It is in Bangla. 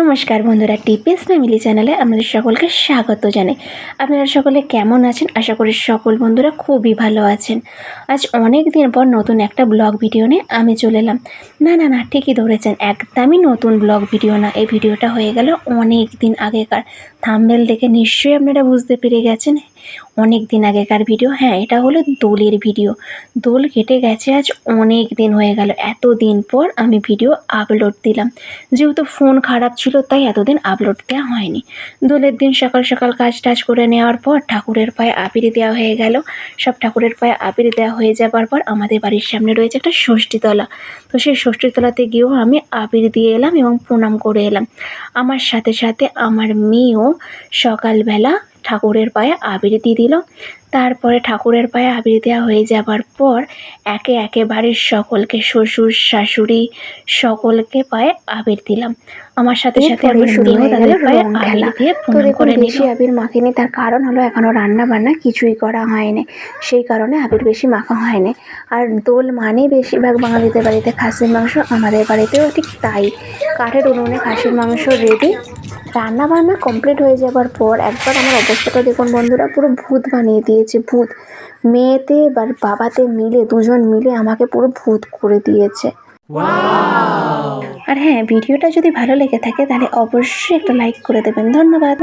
নমস্কার বন্ধুরা, টিপিএস ফ্যামিলি চ্যানেলে আমাদের সকলকে স্বাগত জানাই। আপনারা সকলে কেমন আছেন? আশা করি সকল বন্ধুরা খুবই ভালো আছেন। আজ অনেক দিন পর নতুন একটা ব্লগ ভিডিও নিয়ে আমি চলে এলাম। না না না, ঠিকই ধরেছেন, একদমই নতুন ব্লগ ভিডিও না। এই ভিডিওটা হয়ে গেল অনেক দিন আগেকার। থাম্বেল দেখে নিশ্চয়ই আপনারা বুঝতে পেরে গেছেন অনেক দিন আগেকার ভিডিও হ্যাঁ এটা হলো দোলের ভিডিও। দোল কেটে গেছে, আজ অনেক দিন হয়ে গেল। এত দিন পর আমি ভিডিও আপলোড দিলাম। যেহেতু ফোন খারাপ ছিল, তাই এতদিন আপলোড দেওয়া হয়নি। দোলের দিন সকাল সকাল কাজ টাজ করে নেওয়ার পর ঠাকুরের পায়ে আবির দেওয়া হয়ে গেল। সব ঠাকুরের পায়ে আবির দেওয়া হয়ে যাবার পর আমাদের বাড়ির সামনে রয়েছে একটা ষষ্ঠীতলা। তো সেই ষষ্ঠীতলাতে গিয়েও আমি আবির দিয়ে এলাম এবং প্রণাম করে এলাম। আমার সাথে সাথে আমার মেয়েও সকালবেলা ঠাকুরের পায়ে আবির দিয়ে দিল। তারপরে ঠাকুরের পায়ে আবির দেওয়া হয়ে যাবার পর একে একে বাড়ির সকলকে শ্বশুর শাশুড়ি সকলকে পায়ে আবির দিলাম। আমার সাথে সাথে আমার শুরু হয়ে গেল রং আবির খেলা। তো দেখুন বেশি আবির মাখিনি তার কারণ হলো এখনও রান্না বান্না কিছুই করা হয়নি। সেই কারণে আবির বেশি মাখা হয়নি। আর দোল মানে বেশিরভাগ বাঙালিদের বাড়িতে খাসির মাংস আমাদের বাড়িতেও ঠিক তাই। কাঠের উনুনে খাসির মাংস রেডি রান্না বান্না কমপ্লিট হয়ে যাবার পর একবার আমার অবস্থাটা দেখুন বন্ধুরা পুরো ভূত বানিয়ে দিয়েছে ভূত। মেয়েতে এবার বাবাতে মিলে দুজন মিলে আমাকে পুরো ভূত করে দিয়েছে। আর হ্যাঁ ভিডিওটা যদি ভালো লেগে থাকে তাহলে অবশ্যই একটা লাইক করে দেবেন। ধন্যবাদ